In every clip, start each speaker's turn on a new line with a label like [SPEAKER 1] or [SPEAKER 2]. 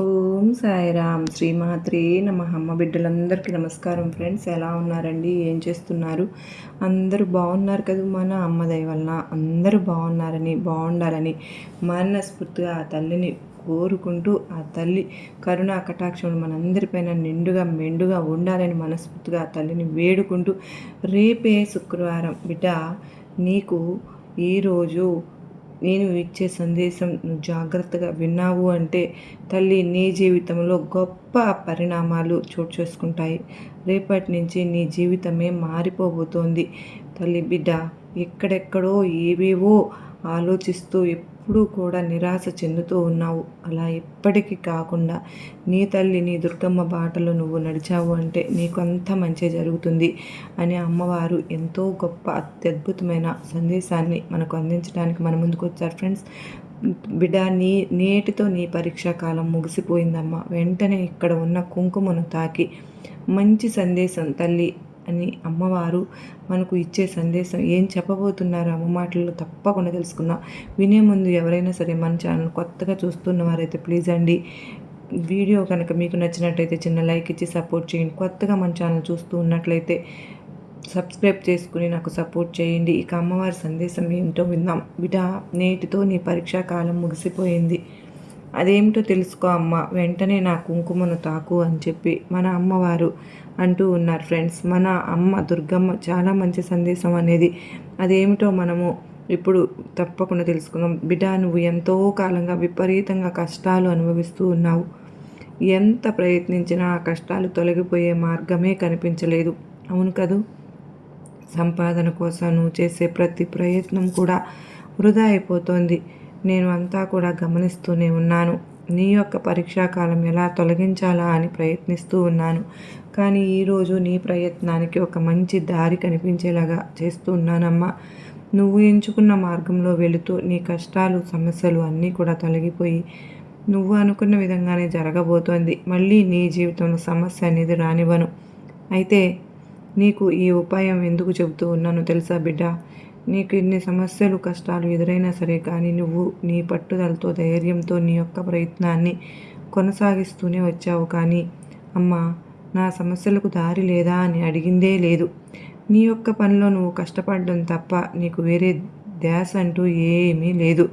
[SPEAKER 1] ఓం సాయిరామ్. శ్రీమాత్రే నమ. అమ్మ బిడ్డలందరికీ నమస్కారం ఫ్రెండ్స్. ఎలా ఉన్నారండి? ఏం చేస్తున్నారు? అందరూ బాగున్నారు కదా మన అమ్మ దయ వలన. అందరూ బాగున్నారని బాగుండాలని మనస్ఫూర్తిగా ఆ తల్లిని కోరుకుంటూ ఆ తల్లి కరుణా కటాక్షములు మనందరిపైన నిండుగా మెండుగా ఉండాలని మనస్ఫూర్తిగా ఆ తల్లిని వేడుకుంటూ రేపే శుక్రవారం. బిడ్డ నీకు ఈరోజు నేను ఇచ్చే సందేశం నువ్వు జాగ్రత్తగా విన్నావు అంటే తల్లి నీ జీవితంలో గొప్ప పరిణామాలు చోటు చేసుకుంటాయి. రేపటి నుంచి నీ జీవితమే మారిపోబోతోంది. తల్లి బిడ్డ ఎక్కడెక్కడో ఏవేవో ఆలోచిస్తూ ఎప్పుడూ కూడా నిరాశ చెందుతూ ఉన్నావు. అలా ఎప్పటికీ కాకుండా నీ తల్లి నీ దుర్గమ్మ బాటలో నువ్వు నడిచావు అంటే నీకు అంత మంచి జరుగుతుంది అని అమ్మవారు ఎంతో గొప్ప అత్యద్భుతమైన సందేశాన్ని మనకు అందించడానికి మన ముందుకు వచ్చారు. ఫ్రెండ్స్ బిడ్డ నీ నేటితో నీ పరీక్షా కాలం ముగిసిపోయిందమ్మా. వెంటనే ఇక్కడ ఉన్న కుంకుమను తాకి మంచి సందేశం తల్లి అని అమ్మవారు మనకు ఇచ్చే సందేశం. ఏం చెప్పబోతున్నారు అమ్మ మాటల్లో తప్పకుండా తెలుసుకుందాం. వినే ముందు ఎవరైనా సరే మన ఛానల్ కొత్తగా చూస్తున్న వారైతే ప్లీజ్ అండి వీడియో కనుక మీకు నచ్చినట్టయితే చిన్న లైక్ ఇచ్చి సపోర్ట్ చేయండి. కొత్తగా మన ఛానల్ చూస్తూ ఉన్నట్లయితే సబ్స్క్రైబ్ చేసుకుని నాకు సపోర్ట్ చేయండి. ఇక అమ్మవారి సందేశం ఏమిటో విందాం. బిడ్డ నేటితో నీ పరీక్షా కాలం ముగిసిపోయింది. అదేమిటో తెలుసుకో అమ్మ వెంటనే నా కుంకుమను తాకు అని చెప్పి మన అమ్మవారు అంటూ ఉన్నారు ఫ్రెండ్స్. మన అమ్మ దుర్గమ్మ చాలా మంచి సందేశం అనేది. అదేమిటో మనము ఇప్పుడు తప్పకుండా తెలుసుకుందాం. బిడ్డ నువ్వు ఎంతో కాలంగా విపరీతంగా కష్టాలు అనుభవిస్తూ ఉన్నావు. ఎంత ప్రయత్నించినా ఆ కష్టాలు తొలగిపోయే మార్గమే కనిపించలేదు. అవును కదూ? సంపాదన కోసం నువ్వు చేసే ప్రతి ప్రయత్నం కూడా వృధా అయిపోతుంది. నేను అంతా కూడా గమనిస్తూనే ఉన్నాను. నీ యొక్క పరీక్షాకాలం ఎలా తొలగించాలా అని ప్రయత్నిస్తూ ఉన్నాను. కానీ ఈరోజు నీ ప్రయత్నానికి ఒక మంచి దారి కనిపించేలాగా చేస్తూ ఉన్నానమ్మా. నువ్వు ఎంచుకున్న మార్గంలో వెళుతూ నీ కష్టాలు సమస్యలు అన్నీ కూడా తొలగిపోయి నువ్వు అనుకున్న విధంగానే జరగబోతోంది. మళ్ళీ నీ జీవితంలో సమస్య అనేది రానివ్వను. అయితే నీకు ఈ ఉపాయం ఎందుకు చెబుతూ ఉన్నాను తెలుసా బిడ్డ? నీకు ఇన్ని సమస్యలు కష్టాలు ఎదురైనా సరే కానీ నువ్వు నీ పట్టుదలతో ధైర్యంతో నీ యొక్క ప్రయత్నాన్ని కొనసాగిస్తూనే వచ్చావు కానీ అమ్మ నా సమస్యలకు దారి లేదా అని అడిగిందే లేదు. నీ యొక్క పనిలో నువ్వు కష్టపడడం తప్ప నీకు వేరే ధ్యాస అంటూ ఏమీ లేదు.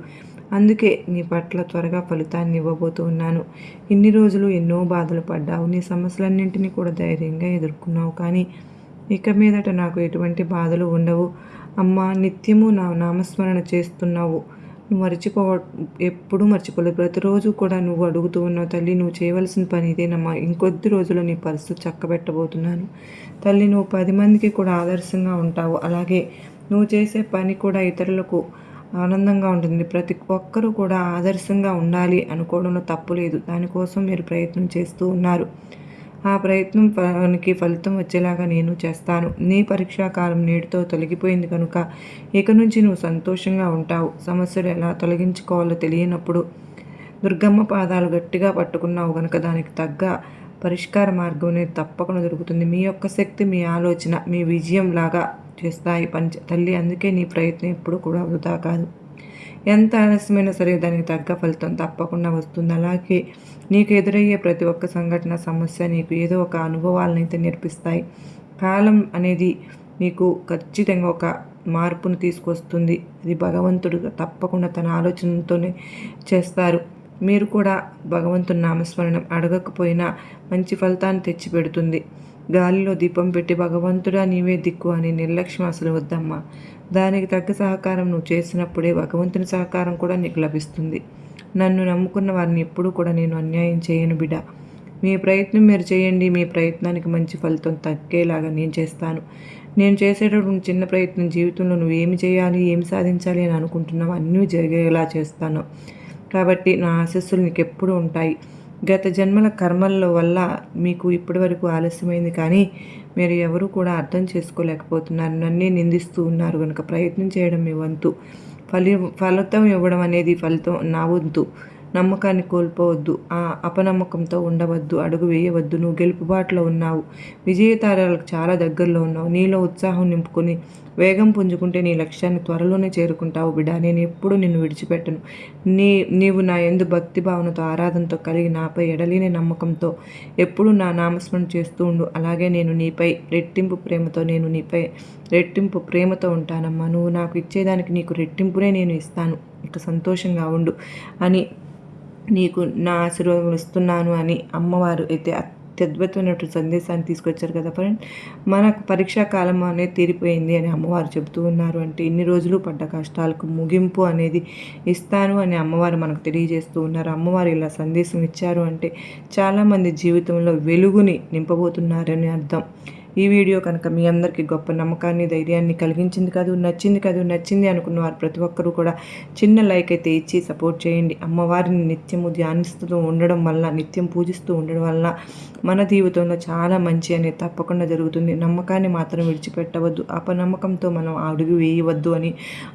[SPEAKER 1] అందుకే నీ పట్ల త్వరగా ఫలితాన్ని ఇవ్వబోతూ ఉన్నాను. ఇన్ని రోజులు ఎన్నో బాధలు పడ్డావు. నీ సమస్యలన్నింటినీ కూడా ధైర్యంగా ఎదుర్కొన్నావు కానీ ఇక మీదట నాకు ఎటువంటి బాధలు ఉండవు. అమ్మ నిత్యము నా నామస్మరణ చేస్తున్నావు. నువ్వు మర్చిపో ఎప్పుడూ మర్చిపోలేదు. ప్రతిరోజు కూడా నువ్వు అడుగుతూ ఉన్నావు తల్లి నువ్వు చేయవలసిన పని ఇదేనమ్మా. ఇంకొద్ది రోజుల్లో నీ పరిస్థితి చక్కబెట్టబోతున్నాను. తల్లి నువ్వు పది మందికి కూడా ఆదర్శంగా ఉంటావు. అలాగే నువ్వు చేసే పని కూడా ఇతరులకు ఆనందంగా ఉంటుంది. ప్రతి ఒక్కరూ కూడా ఆదర్శంగా ఉండాలి అనుకోవడంలో తప్పు లేదు. దానికోసం మీరు ప్రయత్నం చేస్తూ ఉన్నారు. ఆ ప్రయత్నం పనికి ఫలితం వచ్చేలాగా నేను చేస్తాను. నీ పరీక్షా కాలం నేటితో తొలగిపోయింది కనుక ఇక నుంచి నువ్వు సంతోషంగా ఉంటావు. సమస్యలు ఎలా తొలగించుకోవాలో తెలియనప్పుడు దుర్గమ్మ పాదాలు గట్టిగా పట్టుకున్నావు కనుక దానికి తగ్గ పరిష్కార మార్గం అనేది తప్పకుండా దొరుకుతుంది. మీ యొక్క శక్తి మీ ఆలోచన మీ విజయం లాగా చేస్తాయి పంచ తల్లి. అందుకే నీ ప్రయత్నం ఎప్పుడు కూడా వృధా కాదు. ఎంత ఆలస్యమైనా సరే దానికి తగ్గ ఫలితం తప్పకుండా వస్తుంది. అలాగే నీకు ఎదురయ్యే ప్రతి ఒక్క సంఘటన సమస్య నీకు ఏదో ఒక అనుభవాలను అయితే నేర్పిస్తాయి. కాలం అనేది నీకు ఖచ్చితంగా ఒక మార్పును తీసుకొస్తుంది. అది భగవంతుడు తప్పకుండా తన ఆలోచనతోనే చేస్తారు. మీరు కూడా భగవంతుని నామస్మరణం అడగకపోయినా మంచి ఫలితాన్ని తెచ్చిపెడుతుంది. గాలిలో దీపం పెట్టి భగవంతుడా నీవే దిక్కు అని నిర్లక్ష్యం అసలు వద్దమ్మా. దానికి తగ్గ సహకారం నువ్వు చేసినప్పుడే భగవంతుని సహకారం కూడా నీకు లభిస్తుంది. నన్ను నమ్ముకున్న వారిని ఎప్పుడూ కూడా నేను అన్యాయం చేయను బిడ. మీ ప్రయత్నం మీరు చేయండి మీ ప్రయత్నానికి మంచి ఫలితం తగ్గేలాగా నేను చేస్తాను. నేను చేసేటటువంటి చిన్న ప్రయత్నం జీవితంలో నువ్వు ఏమి చేయాలి ఏమి సాధించాలి అని అనుకుంటున్నావు అన్నీ జరిగేలా చేస్తాను. కాబట్టి నా ఆశస్సులు నీకు ఎప్పుడు ఉంటాయి. గత జన్మల కర్మల వల్ల మీకు ఇప్పటి వరకు ఆలస్యమైంది కానీ మీరు ఎవరూ కూడా అర్థం చేసుకోలేకపోతున్నారు. నన్నే నిందిస్తూ ఉన్నారు కనుక ప్రయత్నం చేయడం మీ వంతు. ఫలి ఫలితం ఇవ్వడం అనేది ఫలితం నా వంతు. నమ్మకాన్ని కోల్పోవద్దు. ఆ అపనమ్మకంతో ఉండవద్దు అడుగు వేయవద్దు. నువ్వు గెలుపుబాటులో ఉన్నావు. విజయతారాలకు చాలా దగ్గరలో ఉన్నావు. నీలో ఉత్సాహం నింపుకొని వేగం పుంజుకుంటే నీ లక్ష్యాన్ని త్వరలోనే చేరుకుంటావు బిడా. నేను ఎప్పుడు నిన్ను విడిచిపెట్టను. నీ నీవు నా ఎందు భక్తి భావనతో ఆరాధనతో కలిగి నాపై ఎడలేని నమ్మకంతో ఎప్పుడు నా నామస్మరణ చేస్తూ ఉండు. అలాగే నేను నీపై రెట్టింపు ప్రేమతో నేను నీపై రెట్టింపు ప్రేమతో ఉంటానమ్మా. నువ్వు నాకు ఇచ్చేదానికి నీకు రెట్టింపునే నేను ఇస్తాను. ఇక సంతోషంగా ఉండు అని నీకు నా ఆశీర్వాదం ఇస్తున్నాను అని అమ్మవారు అయితే అత్యద్భుతమైనటువంటి సందేశాన్ని తీసుకొచ్చారు కదా ఫ్రెండ్. మనకు పరీక్షా కాలం అనేది తీరిపోయింది అని అమ్మవారు చెబుతూ ఉన్నారు. అంటే ఇన్ని రోజులు పడ్డ కష్టాలకు ముగింపు అనేది ఇస్తాను అని అమ్మవారు మనకు తెలియజేస్తూ ఉన్నారు. అమ్మవారు ఇలా సందేశం ఇచ్చారు అంటే చాలామంది జీవితంలో వెలుగుని నింపబోతున్నారని అర్థం. ఈ వీడియో కనుక మీ అందరికీ గొప్ప నమ్మకాన్ని ధైర్యాన్ని కలిగించింది కాదు నచ్చింది కాదు నచ్చింది అనుకున్న వారు ప్రతి ఒక్కరూ కూడా చిన్న లైక్ అయితే ఇచ్చి సపోర్ట్ చేయండి. అమ్మవారిని నిత్యము ధ్యానిస్తూ ఉండడం వల్ల నిత్యం పూజిస్తూ ఉండడం వల్ల మన జీవితంలో చాలా మంచి అనేది తప్పకుండా జరుగుతుంది. నమ్మకాన్ని మాత్రం విడిచిపెట్టవద్దు. అపనమ్మకంతో మనం అడుగు వేయవద్దు అని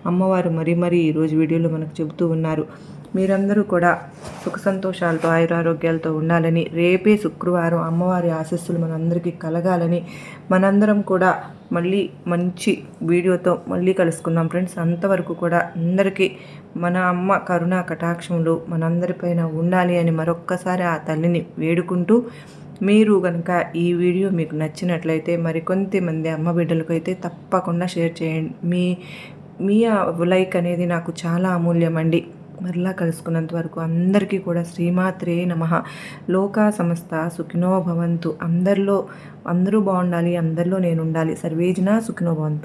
[SPEAKER 1] అమ్మవారు మరీ మరీ ఈరోజు వీడియోలో మనకు చెబుతూ ఉన్నారు. మీరందరూ కూడా సుఖ సంతోషాలతో ఆయురారోగ్యాలతో ఉండాలని రేపే శుక్రవారం అమ్మవారి ఆశస్సులు మనందరికీ కలగాలని మనందరం కూడా మళ్ళీ మంచి వీడియోతో మళ్ళీ కలుసుకుందాం. ఫ్రెండ్స్ అంతవరకు కూడా అందరికీ మన అమ్మ కరుణా కటాక్షములు మనందరిపైన ఉండాలి అని మరొక్కసారి ఆ తల్లిని వేడుకుంటూ మీరు కనుక ఈ వీడియో మీకు నచ్చినట్లయితే మరికొంతమంది అమ్మ బిడ్డలకు అయితే తప్పకుండా షేర్ చేయండి. మీ మీ లైక్ అనేది నాకు చాలా అమూల్యం అండి మరలా కలుసుకున్నంత వరకు అందరికీ కూడా శ్రీమాత్రే నమ. లోకా సమస్త సుఖినో భవంతు. అందరిలో అందరూ బాగుండాలి అందరిలో నేను ఉండాలి. సర్వేజన సుఖినో భవంతు.